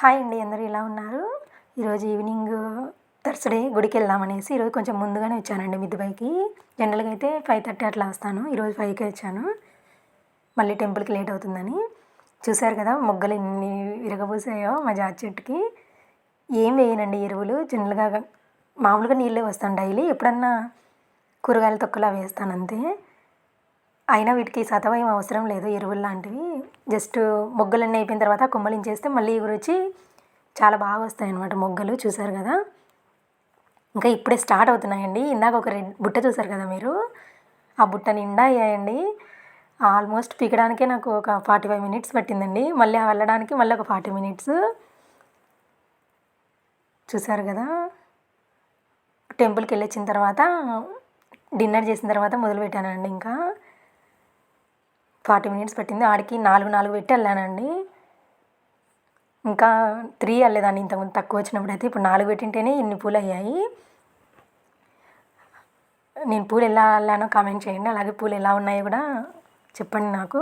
Hi అండి అందరూ ఇలా ఉన్నారు? ఈరోజు ఈవినింగ్ థర్స్డే గుడికి వెళ్దామనేసి ఈరోజు కొంచెం ముందుగానే వచ్చానండి మిద్దుపైకి జనరల్గా అయితే ఫైవ్ థర్టీ అట్లా వస్తాను ఈరోజు ఫైవ్కే వచ్చాను. మళ్ళీ టెంపుల్కి లేట్ అవుతుందని. చూశారు కదా మొగ్గలు ఎన్ని విరగబూసాయో మా జాతి చెట్టుకి. ఏం వేయనండి ఎరువులు? జనరల్గా మామూలుగా నీళ్ళే వస్తాను డైలీ. ఎప్పుడన్నా కూరగాయల తొక్కలా వేస్తాను అంతే. అయినా వీటికి సతవయం అవసరం లేదు ఎరువులు లాంటివి. జస్ట్ మొగ్గలన్నీ అయిపోయిన తర్వాత కొమ్మలించేస్తే మళ్ళీ ఎగురు చాలా బాగా వస్తాయి అన్నమాట మొగ్గలు చూసారు కదా? ఇంకా ఇప్పుడే స్టార్ట్ అవుతున్నాయండి. ఇందాక ఒక రెడ్ బుట్ట చూసారు కదా మీరు? ఆ బుట్ట నిండా అయ్యాయండి. ఆల్మోస్ట్ పీకడానికే నాకు ఒక ఫార్టీ ఫైవ్ మినిట్స్ పట్టిందండి. మళ్ళీ వెళ్ళడానికి మళ్ళీ ఒక ఫార్టీ మినిట్స్. చూసారు కదా? టెంపుల్కి వెళ్ళొచ్చిన తర్వాత డిన్నర్ చేసిన తర్వాత మొదలుపెట్టానండి ఇంకా. ఫార్టీ మినిట్స్ పట్టింది. ఆడికి నాలుగు నాలుగు పెట్టి వెళ్ళానండి ఇంకా త్రీ వెళ్ళేదాన్ని ఇంతకుముందు తక్కువ వచ్చినప్పుడు అయితే. ఇప్పుడు నాలుగు పెట్టింటేనే ఇన్ని పూలు అయ్యాయి? నేను పూలు ఎలా వెళ్ళానో కామెంట్ చేయండి. అలాగే పూలు ఎలా ఉన్నాయో కూడా చెప్పండి నాకు.